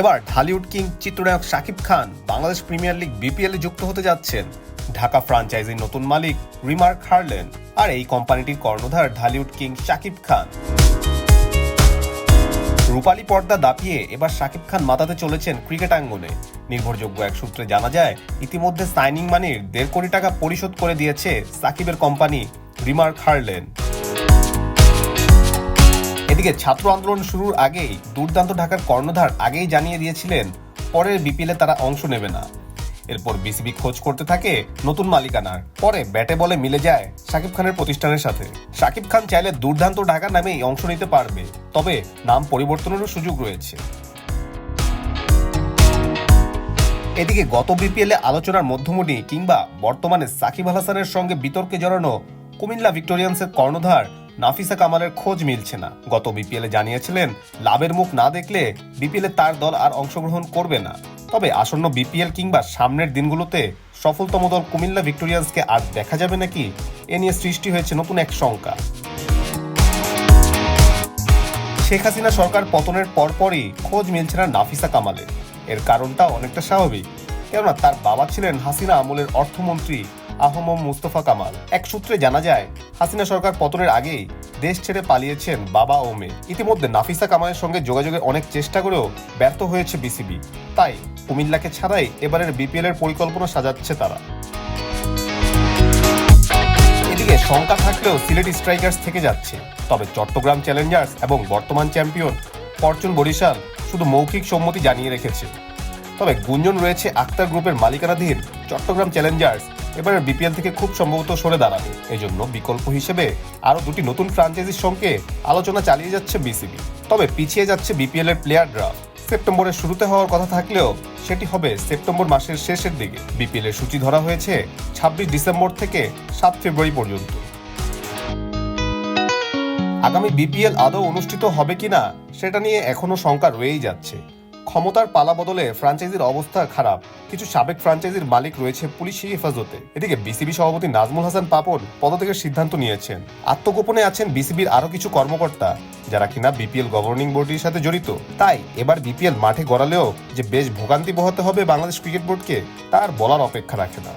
এবার ঢালিউড কিং চিত্রনায়ক Shakib Khan Bangladesh premier league BPL যুক্ত হতে যাচ্ছেন। ঢাকা ফ্রাঞ্চাইজির নতুন মালিক রিমার্ক হারলেন আর এই কোম্পানিটির কর্ণধার ঢালিউড কিং শাকিব খান। রূপালী পর্দা দাপিয়ে এবার শাকিব খান মাতাতে চলেছেন ক্রিকেট আঙ্গনে। নির্ভরযোগ্য এক সূত্রে জানা যায়, ইতিমধ্যে সাইনিং মানির দেড় কোটি টাকা পরিশোধ করে দিয়েছে সাকিবের কোম্পানি রিমার্ক হারলেন। এদিকে ছাত্র আন্দোলন শুরুর আগেই দুর্দান্ত ঢাকার কর্ণধার আগেই জানিয়ে দিয়েছিলেন, পরের বিপিএলে তারা অংশ নেবে না। এরপর বিসিবি খোঁজ করতে থাকে নতুন মালিকানার, পরে ব্যাটে বলে মিলে যায় শাকিব খানের প্রতিষ্ঠানের সাথে। শাকিব খান চাইলে দুর্দান্ত ঢাকা নামেই অংশ নিতে পারবে, তবে নাম পরিবর্তনেরও সুযোগ রয়েছে। এদিকে গত বিপিএলে আলোচনার মধ্যমণি কিংবা বর্তমানে সাকিব আল হাসানের সঙ্গে বিতর্কে জড়ানো কুমিল্লা ভিক্টোরিয়ান্সের কর্ণধার নাফিসা কামালের খোঁজ মিলছে না। গত বিপিএলে জানিয়েছিলেন, লাভের মুখ না দেখলে বিপিএলে তার দল আর অংশগ্রহণ করবে না। তবে আসন্ন বিপিএল কিংবা সামনের দিনগুলোতে সফলতম দল কুমিল্লা ভিক্টোরিয়ান্সকে আর দেখা যাবে নাকি, এ নিয়ে সৃষ্টি হয়েছে নতুন এক শঙ্কা। শেখ হাসিনা সরকার পতনের পরপরই খোঁজ মিলছে না নাফিসা কামালের। এর কারণটা অনেকটা স্বাভাবিক। কেননা তার বাবা ছিলেন হাসিনা আমলের অর্থমন্ত্রী আহম মুস্তফা কামাল। এক সূত্রে জানা যায়, হাসিনা সরকার পতনের আগেই দেশ ছেড়ে পালিয়েছেন বাবা ও মেয়ে। ইতিমধ্যে নাফিসা কামালের সঙ্গে যোগাযোগের অনেক চেষ্টা করেও ব্যর্থ হয়েছে বিসিবি। তাই কুমিল্লাকে ছাড়াই এবারের বিপিএল এর পরিকল্পনা সাজাচ্ছে তারা। এদিকে শঙ্কা থাকলেও সিলেট স্ট্রাইকার্স থেকে যাচ্ছে। তবে চট্টগ্রাম চ্যালেঞ্জার্স এবং বর্তমান চ্যাম্পিয়ন ফরচুন বরিশাল শুধু মৌখিক সম্মতি জানিয়ে রেখেছে। তবে গুঞ্জন রয়েছে আক্তার গ্রুপের মালিকানাধীন চট্টগ্রাম চ্যালেঞ্জার্স এবারের বিপিএল থেকে খুব সম্ভবত সরে দাঁড়াবে। এজন্য বিকল্প হিসেবে আরও দুটি নতুন ফ্রাঞ্চাইজির সঙ্গে আলোচনা চালিয়ে যাচ্ছে বিসিবি। তবে পিছিয়ে যাচ্ছে বিপিএল এর প্লেয়ার ড্রাফট সেপ্টেম্বরের শুরুতে হওয়ার কথা থাকলেও সেটি হবে সেপ্টেম্বর মাসের শেষের দিকে। বিপিএল এর সূচি ধরা হয়েছে ছাব্বিশ ডিসেম্বর থেকে সাত ফেব্রুয়ারি পর্যন্ত। আগামী বিপিএল আদৌ অনুষ্ঠিত হবে কিনা, সেটা নিয়ে এখনও শঙ্কা রয়েই যাচ্ছে। ক্ষমতার পালা বদলে ফ্রাঞ্চাইজির অবস্থা খারাপ। কিছু সাবেক ফ্রাঞ্চাইজির মালিক রয়েছে পুলিশি হেফাজতে। এদিকে বিসিবি সভাপতি নাজমুল হাসান পাপন পদত্যাগের সিদ্ধান্ত নিয়েছেন। আত্মগোপনে আছেন বিসিবির আরও কিছু কর্মকর্তা, যারা কিনা বিপিএল গভর্নিং বোর্ডের সাথে জড়িত। তাই এবার বিপিএল মাঠে গড়ালেও যে বেশ ভোগান্তি বহাতে হবে বাংলাদেশ ক্রিকেট বোর্ডকে, তার বলার অপেক্ষা রাখে না।